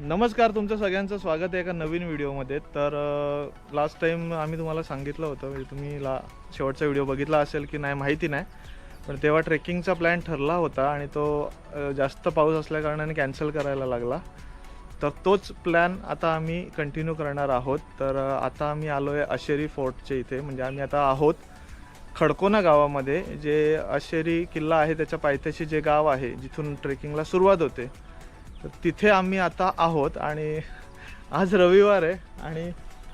नमस्कार तुमचं सगळ्यांचं स्वागत आहे एका नवीन व्हिडिओमध्ये. तर लास्ट टाईम आम्ही तुम्हाला सांगितलं होतं म्हणजे तुम्ही ला शेवटचा व्हिडिओ बघितला असेल की नाही माहिती नाही पण तेव्हा ट्रेकिंगचा प्लॅन ठरला होता आणि तो जास्त पाऊस असल्याकारणाने कॅन्सल करायला लागला. तर तोच प्लॅन आता आम्ही कंटिन्यू करणार आहोत. तर आता आम्ही आलो आहे अशेरी फोर्टच्या इथे म्हणजे आम्ही आता आहोत खडकोना गावामध्ये जे अशेरी किल्ला आहे त्याच्या पायथ्याशी जे गाव आहे जिथून ट्रेकिंगला सुरुवात होते. तर तिथे आम्ही आता आहोत आणि आज रविवार आहे आणि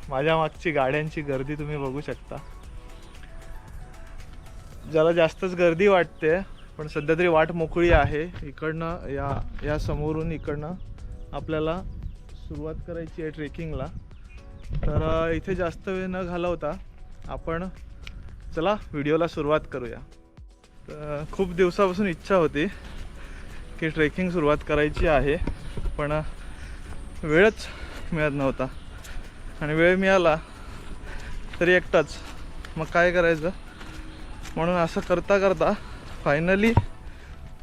माझ्या मागची गाड्यांची गर्दी तुम्ही बघू शकता. जरा जास्तच गर्दी वाटते पण सध्या तरी वाट मोकळी आहे. इकडनं या या समोरून इकडनं आपल्याला सुरुवात करायची आहे ट्रेकिंगला. तर इथे जास्त वेळ न घालवता आपण चला व्हिडिओला सुरुवात करूया. तर खूप दिवसापासून इच्छा होती. की ट्रेकिंग सुरुवात करायची आहे पण वेळच मिळत नव्हता. आणि वेळ मिळाला तरी एकटाच. मग काय करायचं? म्हणून असं करता करता फायनली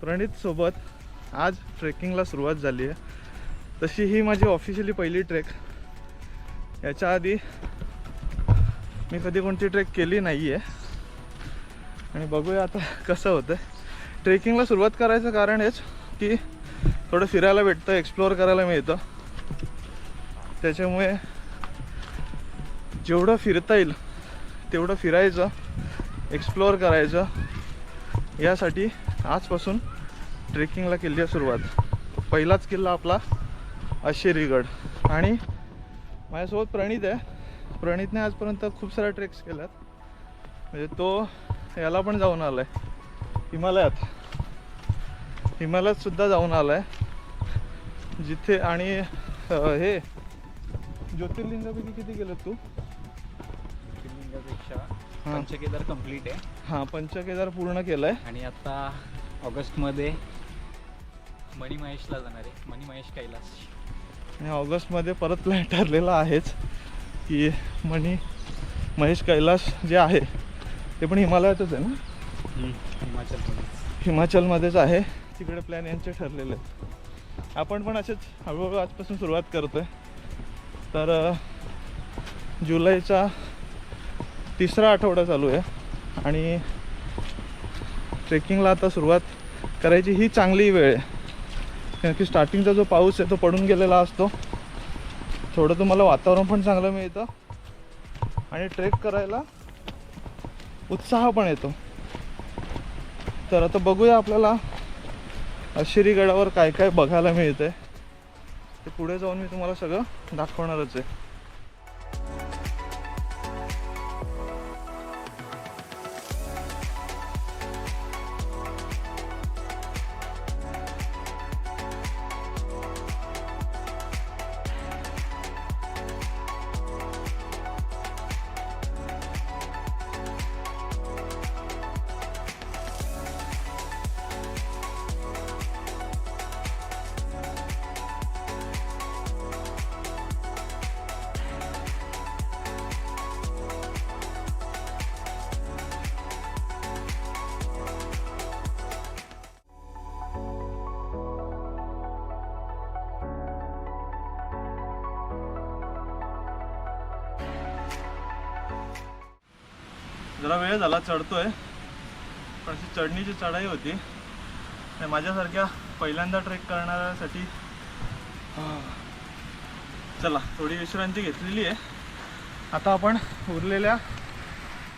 प्रणितसोबत आज ट्रेकिंगला सुरुवात झाली आहे. तशी ही माझी ऑफिशियली पहिली ट्रेक याच्या आधी मी कधी कोणती ट्रेक केली नाही आहे आणि बघूया आता कसं होतं ट्रेकिंगला सुरुवात करायचं कारण हेच की थोडं फिरायला भेटतं एक्सप्लोअर करायला मिळतं. त्याच्यामुळे जेवढं फिरता येईल तेवढं फिरायचं एक्सप्लोअर करायचं. यासाठी आजपासून ट्रेकिंगला केली आहे सुरुवात. पहिलाच किल्ला आपला अशेरीगड आणि माझ्यासोबत प्रणित आहे. प्रणितने आजपर्यंत खूप साऱ्या ट्रेक्स केल्यात. म्हणजे तो याला पण जाऊन आला आहे हिमालयात. हिमालयात सुद्धा जाऊन आला आहे जिथे आणि हे ज्योतिर्लिंगापैकी किती गेलं तू? ज्योतिर्लिंगापेक्षा. पंचकेदार कंप्लीट आहे. हां पंचकेदार पूर्ण केलं आहे आणि आता ऑगस्टमध्ये मणी महेशला जाणार आहे. मणी महेश कैलास. आणि ऑगस्टमध्ये परत प्लॅन ठरलेला आहेच की मनी महेश कैलास जे आहे ते पण हिमालयातच आहे ना? हिमाचल हिमाचलमध्येच आहे. तिकडे प्लॅन यांचे ठरलेले आहेत. आपण पण असेच हळूहळू आजपासून सुरुवात करतोय. तर जुलैचा तिसरा आठवडा चालू आहे आणि ट्रेकिंगला आता सुरुवात करायची ही चांगली वेळ आहे. कारण की स्टार्टिंगचा जो पाऊस आहे तो पडून गेलेला असतो. थोडं तुम्हाला वातावरण पण चांगलं मिळतं. आणि ट्रेक करायला उत्साह पण येतो. तर आता बघूया आपल्याला अशिरी गडावर काय काय बघायला मिळतंय ते पुढे जाऊन मी तुम्हाला सगळं दाखवणारच आहे. जरा वेळ झाला चढतोय. पण अशी चढणीची चढाई होती. आणि माझ्यासारख्या पहिल्यांदा ट्रेक करणाऱ्यासाठी चला थोडी विश्रांती घेतलेली आहे. आता आपण उरलेल्या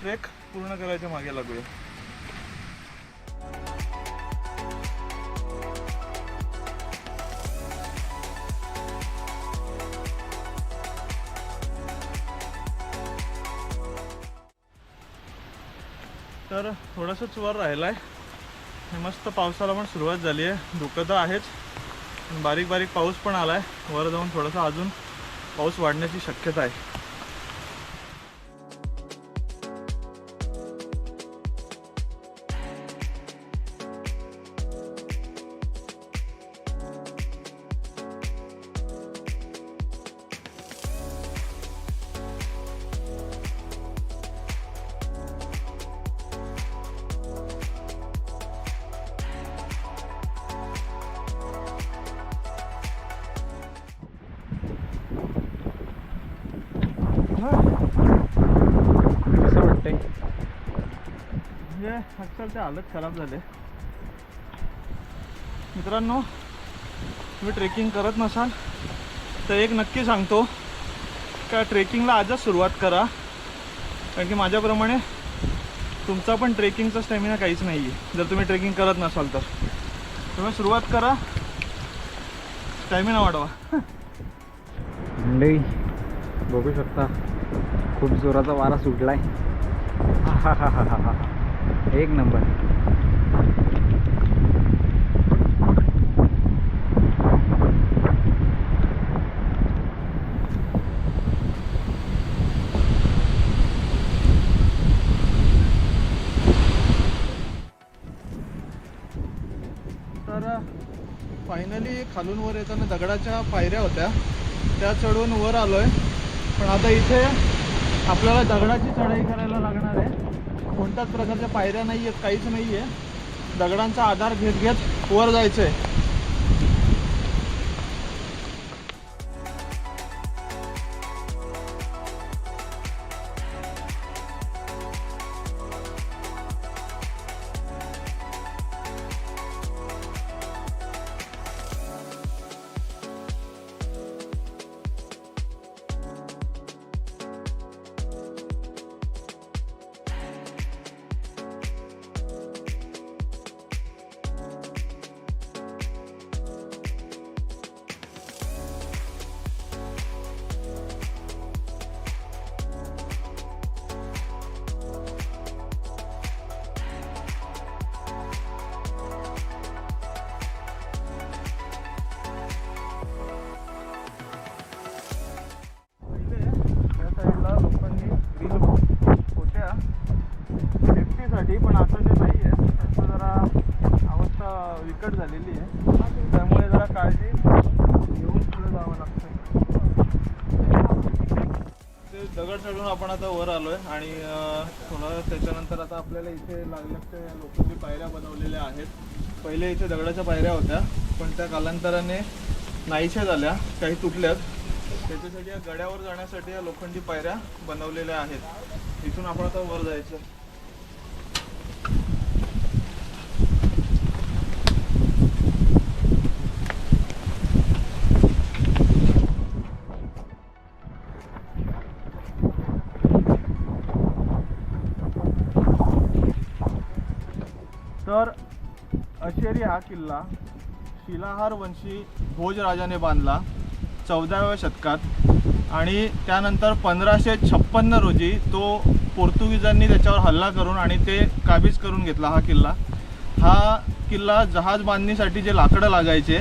ट्रेक पूर्ण करायच्या मागे लागूया. तर थोडंसंच वर राहिला आहे मस्त पावसाला पण सुरुवात झाली आहे. धुकं तर आहेच. बारीक बारीक पाऊस पण आला आहे वर जाऊन थोडासा अजून पाऊस वाढण्याची शक्यता आहे. अक्षरशः हालत खराब झाले. मित्रांनो तुम्ही ट्रेकिंग करत नसाल तर एक नक्की सांगतो का ट्रेकिंगला आजच सुरुवात करा. कारण की माझ्याप्रमाणे तुमचा पण ट्रेकिंगचा स्टॅमिना काहीच नाही आहे जर तुम्ही ट्रेकिंग करत नसाल तर. तुम्ही सुरुवात करा. स्टॅमिना वाढवा. मंडळी बघू शकता खूप जोराचा वारा सुटलाय. आहाहाहाहा. एक नंबर. तर फायनली खालून वर येताना दगडाच्या पायऱ्या होत्या. त्या चढून वर आलोय. पण आता इथे आपल्याला दगडाची चढाई करायला लागणार कोणत्याच प्रकारच्या पायऱ्या नाही आहेत काहीच नाही आहे दगडांचा आधार घेत घेत वर जायचं आहे विकट झालेली आहे. त्यामुळे जरा काळजी घेऊन पुढे जावं लागतं. ते दगड चढून आपण आता वर आलोय आणि थोडं त्याच्यानंतर आता आपल्याला इथे लागल्या लोखंडी पायऱ्या बनवलेल्या आहेत. पहिले इथे दगडाच्या पायऱ्या होत्या पण त्या कालांतराने नाहीशा झाल्या काही तुटल्यात. त्याच्यासाठी या गड्यावर जाण्यासाठी या लोखंडी पायऱ्या बनवलेल्या आहेत. इथून आपण आता वर जायचं. अशेरी हा किल्ला शिलाहार वंशी भोजराजाने बांधला चौदाव्या शतकात. आणि त्यानंतर पंधराशे छप्पन्न रोजी तो पोर्तुगीजांनी त्याच्यावर हल्ला करून आणि ते काबीज करून घेतला हा किल्ला. हा किल्ला जहाज बांधणीसाठी जे लाकडं लागायचे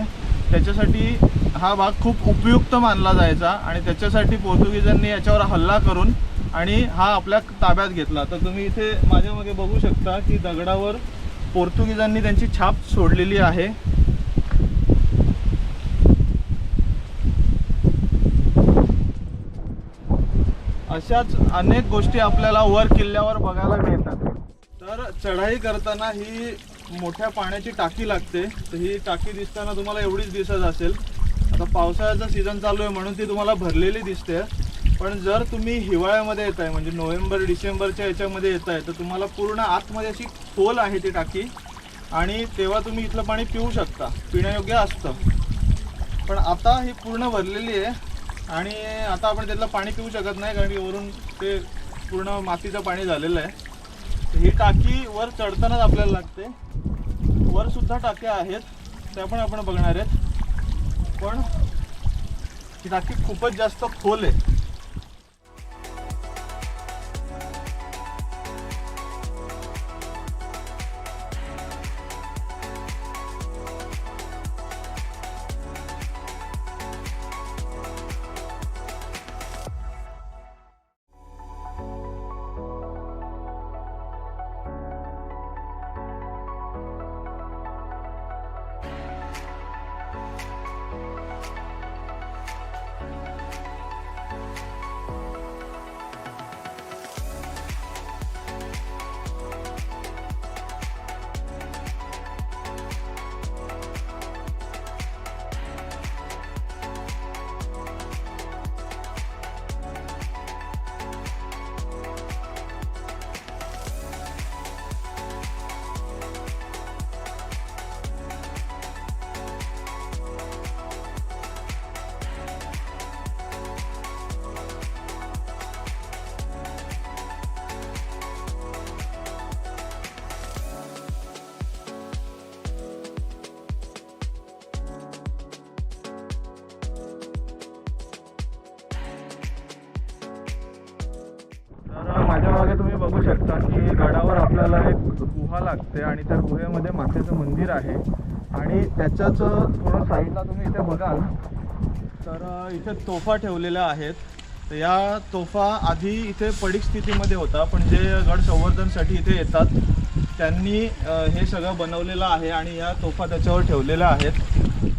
त्याच्यासाठी हा भाग खूप उपयुक्त मानला जायचा आणि त्याच्यासाठी पोर्तुगीजांनी याच्यावर हल्ला करून आणि हा आपल्या ताब्यात घेतला. तर तुम्ही इथे माझ्या मागे बघू शकता की दगडावर पोर्तुगीजांनी त्यांची छाप सोडलेली आहे. अशाच अनेक गोष्टी आपल्याला वर किल्ल्यावर बघायला मिळतात. तर चढाई करताना ही मोठ्या पाण्याची टाकी लागते. तर ही टाकी दिसताना तुम्हाला एवढीच दिसत असेल. आता पावसाळ्याचा सीझन चालू आहे म्हणून ती तुम्हाला भरलेली दिसते. पण जर तुम्ही हिवाळ्यामध्ये येत आहे म्हणजे नोव्हेंबर डिसेंबरच्या याच्यामध्ये येत आहे तर तुम्हाला पूर्ण आतमध्ये अशी खोल आहे ती टाकी आणि तेव्हा तुम्ही इथलं पाणी पिऊ शकता. पिण्यायोग्य असतं. पण आता ही पूर्ण भरलेली आहे आणि आता आपण त्यातलं पाणी पिऊ शकत नाही कारण की वरून ते पूर्ण मातीचं पाणी झालेलं आहे. तर ही टाकी वर चढतानाच आपल्याला लागते. वर सुद्धा टाक्या आहेत. त्या पण आपण बघणार आहेत. पण ही टाकी खूपच जास्त खोल आहे. तर माझ्या मागे तुम्ही बघू शकता की गडावर आपल्याला एक गुहा लागते आणि त्या गुहेमध्ये मातेचं मंदिर आहे. आणि त्याच्याच थोडं साईडला तुम्ही इथे बघाल. तर इथे तोफा ठेवलेल्या आहेत. तर या तोफा आधी इथे पडीक स्थितीमध्ये होता पण जे गड संवर्धनसाठी इथे येतात त्यांनी हे सगळं बनवलेलं आहे आणि या तोफा त्याच्यावर ठेवलेल्या आहेत.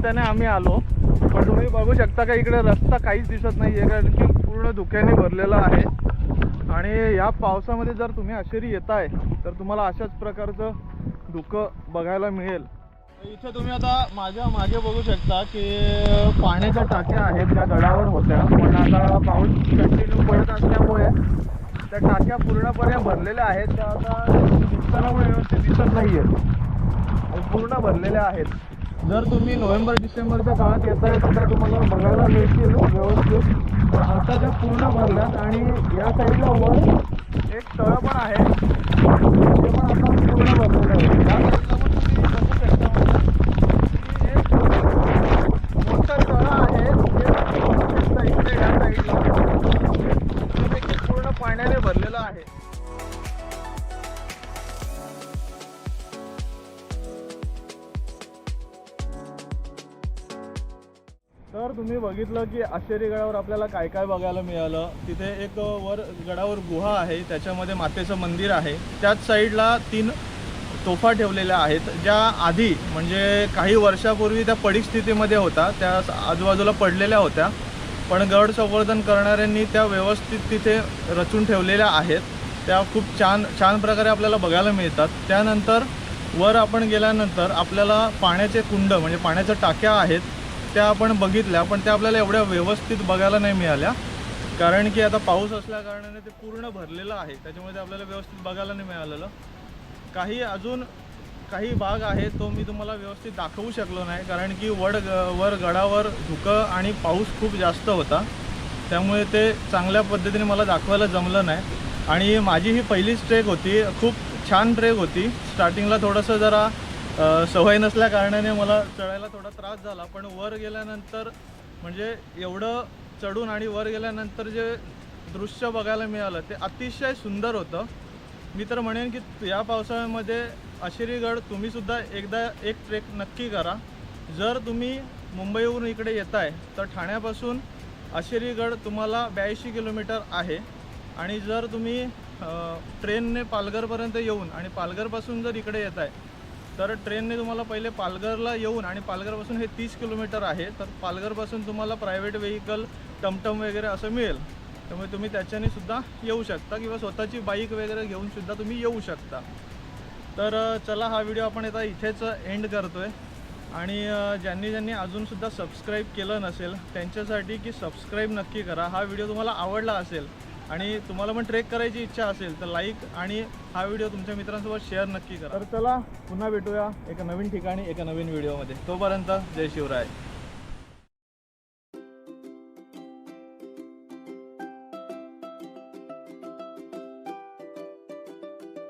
रस्त्याने आम्ही आलो. पण तुम्ही बघू शकता का इकडे रस्ता काहीच दिसत नाही आहे कारण की पूर्ण धुक्याने भरलेला आहे. आणि या पावसामध्ये जर तुम्ही आशेरी येताय तर तुम्हाला अशाच प्रकारचं धुकं बघायला मिळेल. इथे तुम्ही आता माझ्या मागे बघू शकता की पाण्याच्या टाक्या आहेत त्या गडावर होत्या. पण आता पाऊस कंटिन्यू पडत असल्यामुळे त्या टाक्या पूर्णपणे भरलेल्या आहेत. त्या आता दिसताना व्यवस्थित दिसत नाही आहेत पूर्ण भरलेल्या आहेत. जर तुम्ही नोव्हेंबर डिसेंबरच्या काळात येत आहे तर तुम्हाला बघायला मिळतील व्यवस्थित. आता त्या पूर्ण भरल्यात आणि या साईडला वर एक तळ पण आहे. ते पण आता पूर्ण भरलेलं आहे. या साईडला पण तुम्ही बघू शकता. मोठं तळ आहे. ते बघू शकता इकडे या साईडला ते देखील पूर्ण पाण्याने भरलेलं आहे. तर तुम्ही बघितलं की आश्चर्य गडावर आपल्याला काय काय बघायला मिळालं. तिथे एक वर गडावर गुहा आहे त्याच्यामध्ये मातेचं मंदिर आहे. त्याच साईडला तीन तोफा ठेवलेल्या आहेत ज्या आधी म्हणजे काही वर्षापूर्वी त्या पडीक स्थितीमध्ये होता त्या आजूबाजूला पडलेल्या होत्या. पण गड संवर्धन करणाऱ्यांनी त्या व्यवस्थित तिथे रचून ठेवलेल्या आहेत. त्या खूप छान छान प्रकारे आपल्याला बघायला मिळतात. त्यानंतर वर आपण गेल्यानंतर आपल्याला पाण्याचे कुंड म्हणजे पाण्याच्या टाक्या आहेत त्या आपण बघितल्या पण त्या आपल्याला एवढ्या व्यवस्थित बघायला नाही मिळाल्या. कारण की आता पाऊस असल्या कारणाने ते पूर्ण भरलेलं आहे. त्याच्यामुळे ते आपल्याला व्यवस्थित बघायला नाही मिळालेलं. काही अजून काही भाग आहे तो मी तुम्हाला व्यवस्थित दाखवू शकलो नाही. कारण की वड वर गडावर धुकं आणि पाऊस खूप जास्त होता. त्यामुळे ते चांगल्या पद्धतीने मला दाखवायला जमलं नाही. आणि माझी ही पहिलीच ट्रेक होती. खूप छान ट्रेक होती. स्टार्टिंगला थोडंसं जरा सवय नसल्या कारणाने मला चढायला थोडा त्रास झाला पण वर गेल्यानंतर म्हणजे एवढं चढून आणि वर गेल्यानंतर जे दृश्य बघायला मिळालं ते अतिशय सुंदर होतं. मी तर म्हणेन की या पावसाळ्यामध्ये आशिरीगड तुम्हीसुद्धा एकदा एक ट्रेक नक्की करा. जर तुम्ही मुंबईहून इकडे येत आहे तर ठाण्यापासून आशिरीगड तुम्हाला ब्याऐंशी किलोमीटर आहे. आणि जर तुम्ही ट्रेनने पालघरपर्यंत येऊन आणि पालघरपासून जर इकडे येत आहे तर ट्रेनने तुम्हाला पहिले पालघरला येऊन आणि पालघरपासून हे तीस किलोमीटर आहे तर पालघरपासून तुम्हाला प्रायव्हेट व्हेकल टमटम वगैरे असं मिळेल. त्यामुळे तुम्ही त्याच्याने सुद्धा येऊ शकता किंवा स्वतःची बाईक वगैरे घेऊन सुद्धा तुम्ही येऊ शकता. तर चला हा व्हिडिओ आपण आता इथेच एंड करतोय. आणि ज्यांनी ज्यांनी अजूनसुद्धा सबस्क्राईब केलं नसेल त्यांच्यासाठी की सबस्क्राईब नक्की करा. हा व्हिडिओ तुम्हाला आवडला असेल आणि तुम्हाला पण ट्रेक करायची इच्छा असेल तर लाईक आणि हा व्हिडिओ तुमच्या मित्रांसोबत शेअर नक्की करा. तर चला पुन्हा भेटूया एका नवीन ठिकाणी एका नवीन व्हिडिओमध्ये तोपर्यंत जय शिवराय.